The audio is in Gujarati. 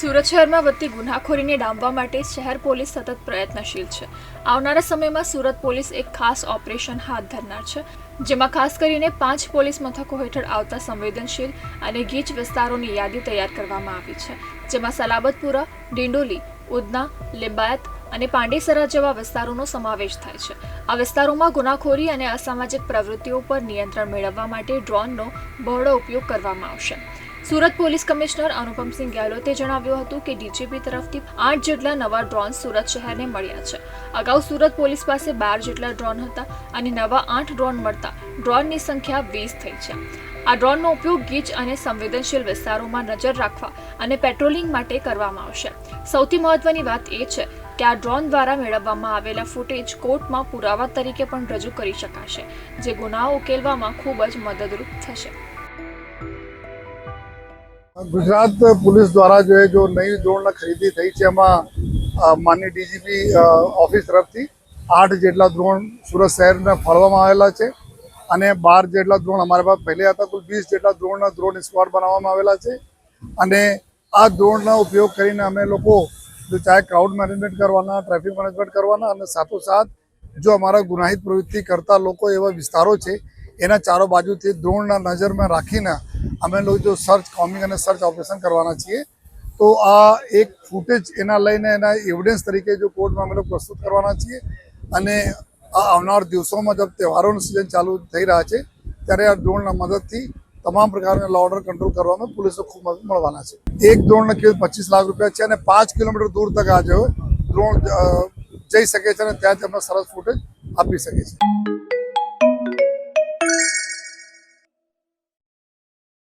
સુરત શહેરમાં વધતી ગુનાખોરીને ડામવા માટે શહેર પોલીસ સતત પ્રયત્નશીલ છે. આવનારા સમયમાં સુરત પોલીસ એક ખાસ ઓપરેશન હાથ ધરનાર છે, જેમાં ખાસ કરીને પાંચ પોલીસ મથકો હેઠળ આવતા સંવેદનશીલ અને ગીચ વિસ્તારોની યાદી તૈયાર કરવામાં આવી છે, જેમાં સલાબતપુરા, ડિંડોલી ઉદના લિંબાયત અને પાંડેસરા જેવા વિસ્તારોનો સમાવેશ થાય છે. આ વિસ્તારોમાં ગુનાખોરી અને અસામાજિક પ્રવૃત્તિઓ પર નિયંત્રણ મેળવવા માટે ડ્રોનનો બહોળો ઉપયોગ કરવામાં આવશે. સુરત પોલીસ કમિશનર અનુપમસિંહ ગેહલોતે જણાવ્યું હતું કે ડીજીપી તરફથી આઠ જેટલા નવા ડ્રોન સુરત શહેરને મળ્યા છે. અગાઉ સુરત પોલીસ પાસે બાર જેટલા ડ્રોન હતા અને નવા આઠ ડ્રોન મળતા ડ્રોનની સંખ્યા વીસ થઈ છે. આ ડ્રોનનો ઉપયોગ ગીચ અને સંવેદનશીલ વિસ્તારોમાં નજર રાખવા અને પેટ્રોલિંગ માટે કરવામાં આવશે. સૌથી મહત્વની વાત એ છે કે આ ડ્રોન દ્વારા મેળવવામાં આવેલા ફૂટેજ કોર્ટમાં પુરાવા તરીકે પણ રજૂ કરી શકાશે, જે ગુનાઓ ઉકેલવામાં ખૂબ જ મદદરૂપ થશે. ગુજરાત પોલીસ દ્વારા જો જો નવી ધોરણ ખરીદી થઈ છે એમાં માનની ડીજીપી ઓફિસ તરફથી આઠ જેટલા ધોરણ સુરત શહેરને ફાળવામાં આવેલા છે અને બાર જેટલા ધોરણ અમારા પાસે પહેલે હતા, કુલ વીસ જેટલા ધોરણના ધોરણ સ્ક્વોડ બનાવવામાં આવેલા છે. અને આ ધોરણના ઉપયોગ કરીને અમે લોકો ચાહે ક્રાઉડ મેનેજમેન્ટ કરવાના, ટ્રાફિક મેનેજમેન્ટ કરવાના અને સાથોસાથ જો અમારા ગુનાહિત પ્રવૃત્તિ કરતા લોકો એવા વિસ્તારો છે, એના ચારો બાજુથી ધોરણના નજરમાં રાખીને અમે લોકો જો સર્ચ, કોમિંગ અને સર્ચ ઓપરેશન કરવાના છીએ. તો આ એક ફૂટેજ એના લઈને એના એવિડન્સ તરીકે જો કોર્ટમાં અમે લોકો પ્રસ્તુત કરવાના છીએ અને આ આવનાર દિવસોમાં જબ તહેવારોનું સિઝન ચાલુ થઈ રહ્યા છે, ત્યારે આ ડ્રોનના મદદથી તમામ પ્રકારના લો ઓર્ડર કંટ્રોલ કરવામાં પોલીસો ખૂબ મદદ મળવાના છે. એક ડ્રોનના કિંમત પચીસ લાખ રૂપિયા છે અને પાંચ કિલોમીટર દૂર તક આ જો ડ્રોન જઈ શકે છે અને ત્યાં તમને સરસ ફૂટેજ આપી શકે છે.